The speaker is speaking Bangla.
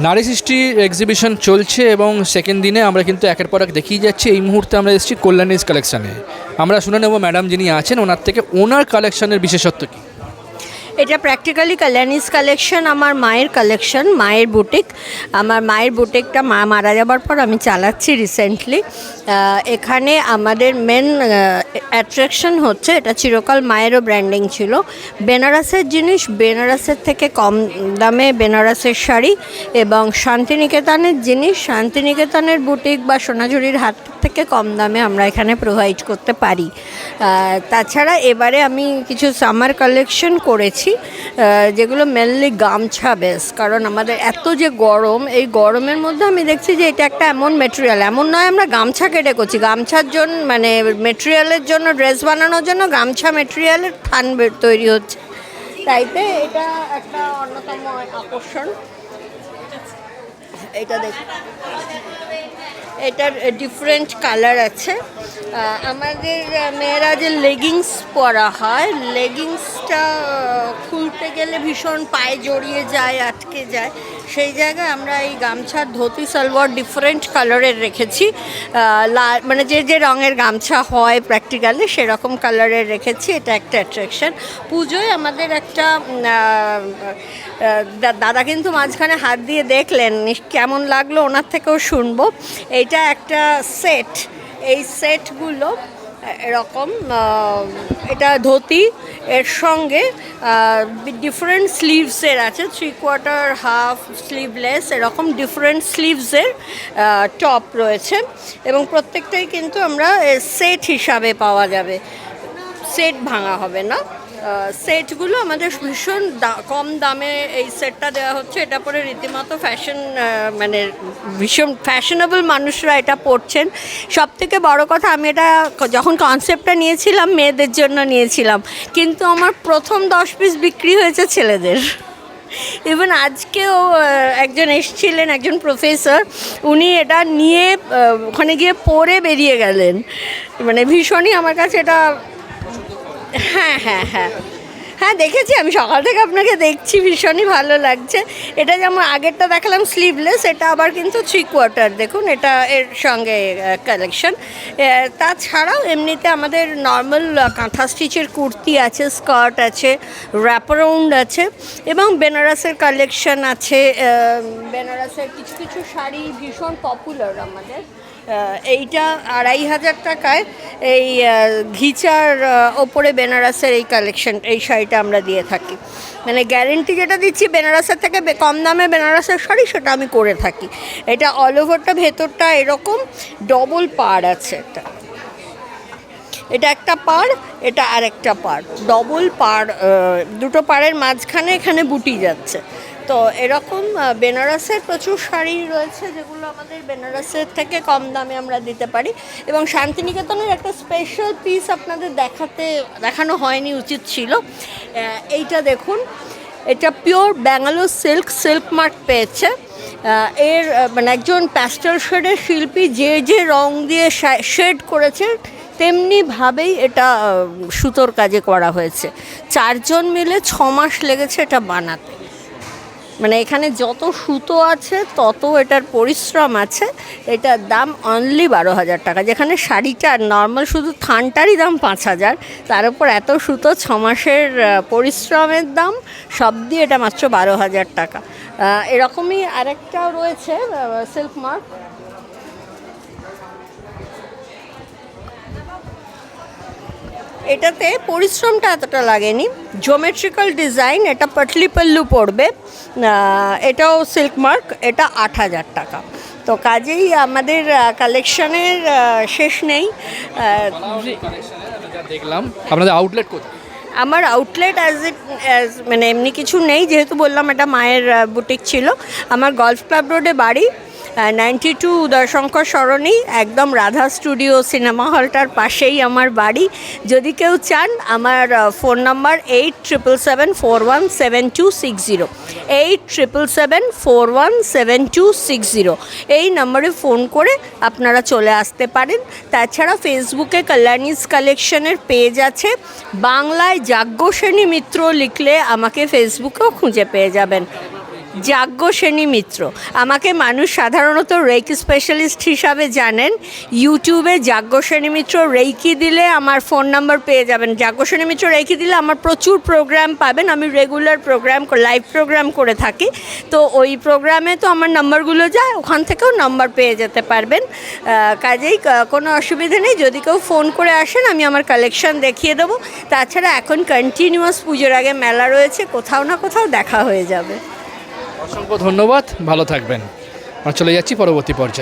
নারী সৃষ্টি এক্সিবিশন চলছে এবং সেকেন্ড দিনে আমরা কিন্তু একের পর এক দেখিয়ে যাচ্ছি। এই মুহূর্তে আমরা এসেছি কল্যাণীজ কালেকশানে আমরা শুনে নেব ম্যাডাম যিনি আছেন, ওনার থেকে ওনার কালেকশানের বিশেষত্ব কী? এটা প্র্যাকটিক্যালি কল্যাণীস কালেকশন আমার মায়ের কালেকশন মায়ের বুটিক আমার মায়ের বুটিকটা মা মারা যাবার পর আমি চালাচ্ছি রিসেন্টলি এখানে আমাদের মেন অ্যাট্রাকশন হচ্ছে, এটা চিরকাল মায়েরও ব্র্যান্ডিং ছিল। বেনারসের জিনিস, বেনারসের থেকে কম দামে বেনারসের শাড়ি এবং শান্তিনিকেতনের জিনিস, শান্তিনিকেতনের বুটিক বা সোনাঝুরির হাত থেকে কম দামে আমরা এখানে প্রোভাইড করতে পারি। তাছাড়া এবারে আমি কিছু সামার কালেকশন করেছি। আহ, যেগুলো মেনলি গামছা বেস কারণ আমাদের এত যে গরম এই গরমের মধ্যে আমি দেখছি যে এটা একটা এমন মেটেরিয়াল এমন নয় আমরা গামছা কেটে করছি গামছার জন্য মানে মেটেরিয়ালের জন্য ড্রেস বানানোর জন্য গামছা মেটেরিয়ালের থান তৈরি হচ্ছে। তাইতে এটা একটা অন্যতম আকর্ষণ। এটা দেখুন এটার ডিফারেন্ট কালার আছে। আমাদের মেয়েরা যে লেগিংস পরা হয় লেগিংসটা খুলতে গেলে ভীষণ পায়ে জড়িয়ে যায়, আটকে যায়। সেই জায়গায় আমরা এই গামছার ধুতি সালোয়ার ডিফারেন্ট কালারের রেখেছি। আহ, লা- মানে যে যে রঙের গামছা হয় প্র্যাকটিক্যালি সেরকম কালারের রেখেছি। এটা একটা অ্যাট্রাকশন পুজোয় আমাদের একটা দাদা কিন্তু মাঝখানে হাত দিয়ে দেখলেন কেমন লাগল ওনার থেকেও শুনব। এটা একটা সেট এই সেটগুলো এরকম এটা ধুতি, এর সঙ্গে ডিফারেন্ট স্লিভসের আছে থ্রি কোয়ার্টার হাফ স্লিভলেস এরকম ডিফারেন্ট স্লিভসের টপ রয়েছে এবং প্রত্যেকটাই কিন্তু আমরা সেট হিসাবে পাওয়া যাবে। সেট ভাঙা হবে না। সেটগুলো আমাদের ভীষণ কম দামে এই সেটটা দেওয়া হচ্ছে। এটা পরে রীতিমতো ফ্যাশন মানে ভীষণ ফ্যাশনেবল মানুষরা এটা পরছেন। সব থেকে বড় কথা, আমি এটা যখন কনসেপ্টটা নিয়েছিলাম, মেয়েদের জন্য নিয়েছিলাম। কিন্তু আমার প্রথম দশ পিস বিক্রি হয়েছে ছেলেদের। ইভেন আজকেও একজন এসছিলেন, একজন প্রফেসর উনি এটা নিয়ে ওখানে গিয়ে পড়ে বেরিয়ে গেলেন। মানে ভীষণই আমার কাছে এটা হ্যাঁ হ্যাঁ হ্যাঁ। হ্যাঁ দেখেছি, আমি সকাল থেকে আপনাকে দেখছি, ভীষণই ভালো লাগছে। এটা যেমন আগেরটা দেখালাম স্লিভলেস এটা আবার কিন্তু থ্রি কোয়ার্টার দেখুন, এটা এর সঙ্গে কালেকশন তাছাড়াও এমনিতে আমাদের নর্মাল কাঁথা স্টিচের কুর্তি আছে স্কার্ট আছে র্যাপারাউন্ড আছে, এবং বেনারসের কালেকশন আছে বেনারসের কিছু কিছু শাড়ি ভীষণ পপুলার আমাদের। এইটা আড়াই হাজার টাকায়। এই ঘিচার ওপরে বেনারসের এই কালেকশন এই শাড়িটা আমরা দিয়ে থাকি। মানে গ্যারেন্টি যেটা দিচ্ছি, বেনারসের থেকে কম দামে বেনারসের শাড়ি, সেটা আমি করে থাকি। এটা অল ওভারটা ভেতরটা এরকম ডবল পাড় আছে এটা এটা একটা পাড়, এটা আরেকটা পাড়। ডবল পাড় দুটো পাড়ের মাঝখানে এখানে বুটি যাচ্ছে। তো এরকম বেনারসের প্রচুর শাড়ি রয়েছে যেগুলো আমাদের বেনারসের থেকে কম দামে আমরা দিতে পারি। এবং শান্তিনিকেতনের একটা স্পেশাল পিস আপনাদের দেখাতে, দেখানো হয়নি, উচিত ছিল। এইটা দেখুন, এটা pure Bangalore silk silk mart পেয়েছে। এর মানে একজন প্যাস্টেল শেডের শিল্পী যে যে রং দিয়ে শেড করেছে তেমনিভাবেই এটা সুতোর কাজে করা হয়েছে। চারজন মিলে ছ মাস লেগেছে এটা বানাতে। মানে এখানে যত সুতো আছে, তত এটার পরিশ্রম আছে। এটার দাম অনলি বারো হাজার টাকা। যেখানে শাড়িটার নর্মাল শুধু থানটারই দাম পাঁচ হাজার, তার উপর এত সুতো ছ মাসের পরিশ্রমের দাম, সব দিয়ে এটা মাত্র বারো হাজার টাকা। এরকমই আরেকটাও রয়েছে সিল্ক মার্ক এটাতে পরিশ্রমটা এতটা লাগেনি। জোমেট্রিক্যাল ডিজাইন এটা পাটলি পাল্লু পড়বে। এটাও সিল্ক মার্ক এটা আট হাজার টাকা। তো কাজেই আমাদের কালেকশনের শেষ নেই। দেখলাম। আপনাদের আউটলেট কোথায়? আমার আউটলেট অ্যাজ ইট অ্যাজ মানে এমনি কিছু নেই। যেহেতু বললাম এটা মায়ের বুটিক ছিল। আমার গলফ ক্লাব রোডে বাড়ি। নাইনটি টু উদয়শঙ্কর সরণি, একদম রাধা স্টুডিও সিনেমা হলটার পাশেই আমার বাড়ি। যদি কেউ চান, আমার phone number eight triple seven four one seven two six zero. Eight triple seven four one seven two six zero. এই নম্বরে ফোন করে আপনারা চলে আসতে পারেন। তাছাড়া ফেসবুকে কল্যাণীস কালেকশনের পেজ আছে। বাংলায় যাজ্ঞসেনী মিত্র লিখলে আমাকে ফেসবুকেও খুঁজে পেয়ে যাবেন। যাজ্ঞসেনী মিত্র। আমাকে মানুষ সাধারণত রেকি স্পেশালিস্ট হিসাবে জানেন। ইউটিউবে যাজ্ঞসেনী মিত্র রেকি দিলে আমার ফোন নাম্বার পেয়ে যাবেন। যাজ্ঞসেনী মিত্র রেকি দিলে আমার প্রচুর প্রোগ্রাম পাবেন। আমি রেগুলার প্রোগ্রাম লাইভ প্রোগ্রাম করে থাকি। তো ওই প্রোগ্রামে তো আমার নাম্বারগুলো যায়, ওখান থেকেও নাম্বার পেয়ে যেতে পারবেন। কাজেই কোনো অসুবিধা নেই। যদি কেউ ফোন করে আসেন, আমি আমার কালেকশন দেখিয়ে দেবো। তাছাড়া এখন কন্টিনিউয়াস পুজোর আগে মেলা রয়েছে। কোথাও না কোথাও দেখা হয়ে যাবে। অসংখ্য ধন্যবাদ ভালো থাকবেন। আমরা চলে যাচ্ছি পরবর্তী পর্যায়ে।